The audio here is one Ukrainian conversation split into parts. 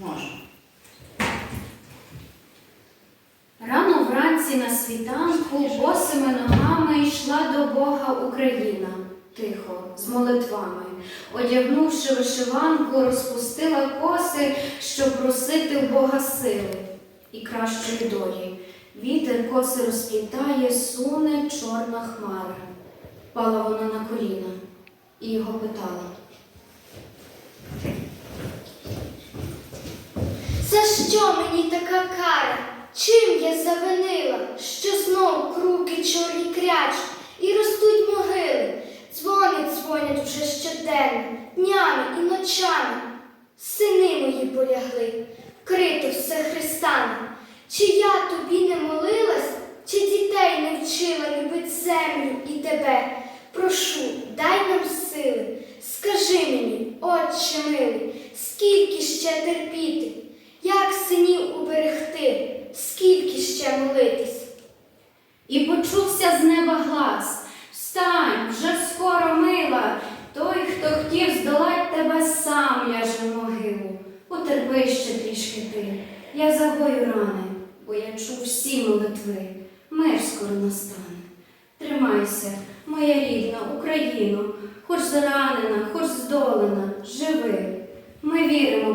Можна. Рано вранці на світанку босими ногами йшла до Бога Україна, тихо, з молитвами. Одягнувши вишиванку, розпустила коси, щоб просити у Бога сили і кращої долі. Вітер коси розплітає, суне чорна хмара. Пала вона на коліна і його питала. Що мені така кара? Чим я завинила, що знов круки чорні кряч і ростуть могили, дзвони дзвонять вже щоденно, днями і ночами. Сини мої полягли, вкрито все хрестами. Чи я тобі не молилась, чи дітей не вчила любить землю і тебе? Прошу, дай нам сили, скажи мені, отче милий, скільки ще терпіти? Синів уберегти, скільки ще молитись? І почувся з неба глас. Встань, вже скоро мила. Той, хто хотів здолать тебе, сам ляже в могилу. Потерпи ще трішки ти. Я загою рани, бо я чув всі молитви. Мир скоро настане. Тримайся, моя рідна Україно, хоч зранена, хоч здолена, живи. Ми віримо,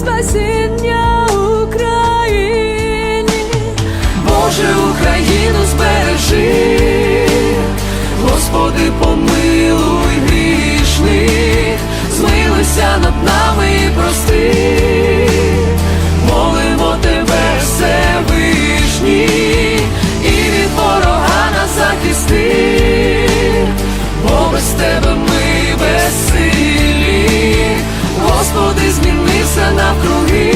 спасіння Україні. Боже, Україну збережи, Господи, помилуй грішних, змилуйся над нами і прости, молимо тебе, Всевишній, і від ворога нас захисти, бо без тебе ми безсилі, Господи, змінився навкруги,